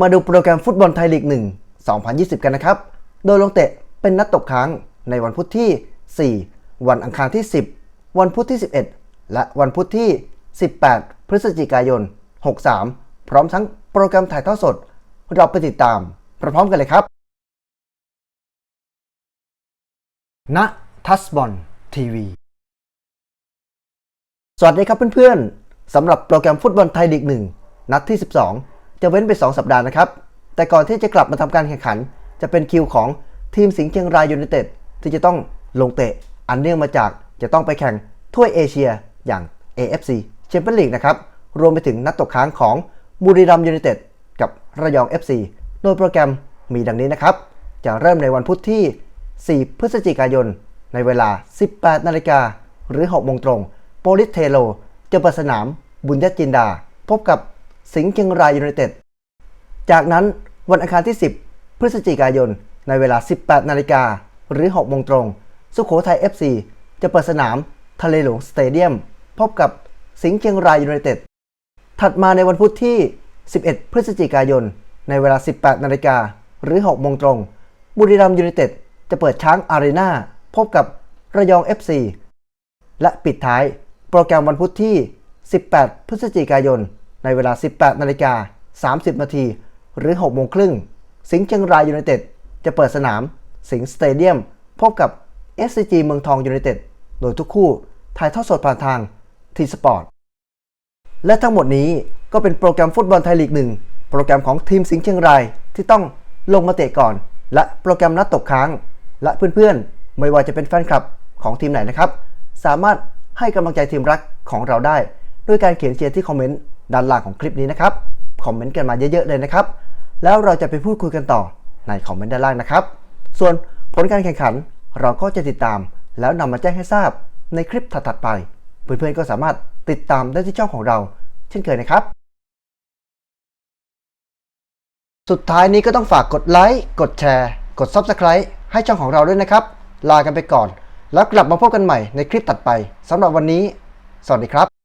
มาดูโปรแกรมฟุตบอลไทยลีก 1 2020 กันนะครับ โดยลงเตะเป็นนัดตกค้างในวันพุธที่ 4 วันอังคารที่ 10 วันพุธที่ 11 และวันพุธที่ 18 พฤศจิกายน 63 พร้อมทั้งโปรแกรมถ่ายทอดสด เราไปติดตามพร้อมกันเลยครับ ณ ทัสบอลทีวี สวัสดีครับเพื่อนๆสำหรับโปรแกรมฟุตบอลไทยลีก 1 นัดที่ 12 จะเว้นไป 2 สัปดาห์นะครับ แต่ก่อนที่จะกลับมาทำการแข่งขัน จะเป็นคิวของทีมสิงห์เชียงรายยูไนเต็ดที่จะต้องลงเตะอันเนื่องมาจากจะต้องไปแข่งถ้วยเอเชียอย่าง AFC แชมเปี้ยนลีกนะครับ รวมไปถึงนัดตกค้างของบุรีรัมย์ยูไนเต็ดกับระยอง FC โดยโปรแกรมมีดังนี้นะครับ จะเริ่มในวันพุธที่ 4 พฤศจิกายน ในเวลา 18 นาฬิกาหรือ 6 โมงตรง โปลิสเทโลจะเปิดสนามบุญญจินดา พบกับ สิงห์เชียงรายยูไนเต็ด จากนั้นวันอังคารที่ 10 พฤศจิกายน ในเวลา 18 นาฬิกาหรือ6โมงตรง สุโขทัย FC จะเปิดสนามทะเลหลวงสเตเดียม พบกับสิงห์เชียงรายยูไนเต็ด ถัดมาในวันพุธที่ 11 พฤศจิกายน ในเวลา 18 นาฬิกาหรือ6โมงตรง บุรีรัมย์ยูไนเต็ดจะเปิดช้างอารีนาพบกับระยอง FC และปิดท้ายโปรแกรมวันพุธที่ 18 พฤศจิกายน ในเวลา 18นาฬิกา30 นาที หรือ 6 โมงครึ่ง สิงห์เชียงรายยูไนเต็ดจะเปิดสนาม สิงห์สเตเดียม พบกับ SCG เมืองทองยูไนเต็ด โดยทุกคู่ถ่ายทอดสดผ่านทางทีสปอร์ต และทั้งหมดนี้ก็เป็นโปรแกรมฟุตบอลไทยลีกหนึ่งโปรแกรมของทีมสิงห์เชียงรายที่ต้องลงมาเตะก่อน และโปรแกรมนัดตกค้าง และเพื่อนๆ ไม่ว่าจะเป็นแฟนคลับของทีมไหนนะครับ สามารถให้กำลังใจทีมรักของเราได้ ด้วยการเขียนเชียร์ที่คอมเมนต์ ด้านล่างของคลิปนี้นะครับ คอมเมนต์กันมาเยอะๆเลยนะครับ แล้วเราจะไปพูดคุยกันต่อในคอมเมนต์ด้านล่างนะครับ ส่วนผลการแข่งขันเราก็จะติดตาม แล้วนำมาแจ้งให้ทราบในคลิปถัดๆไป เพื่อนๆก็สามารถติดตามได้ที่ช่องของเรา เช่นเคยนะครับ สุดท้ายนี้ก็ต้องฝากกดไลค์ กดแชร์ กด Subscribe ให้ช่องของเราด้วยนะครับ ลากันไปก่อน แล้วกลับมาพบกันใหม่ในคลิปตัดไปสำหรับวันนี้ สวัสดีครับ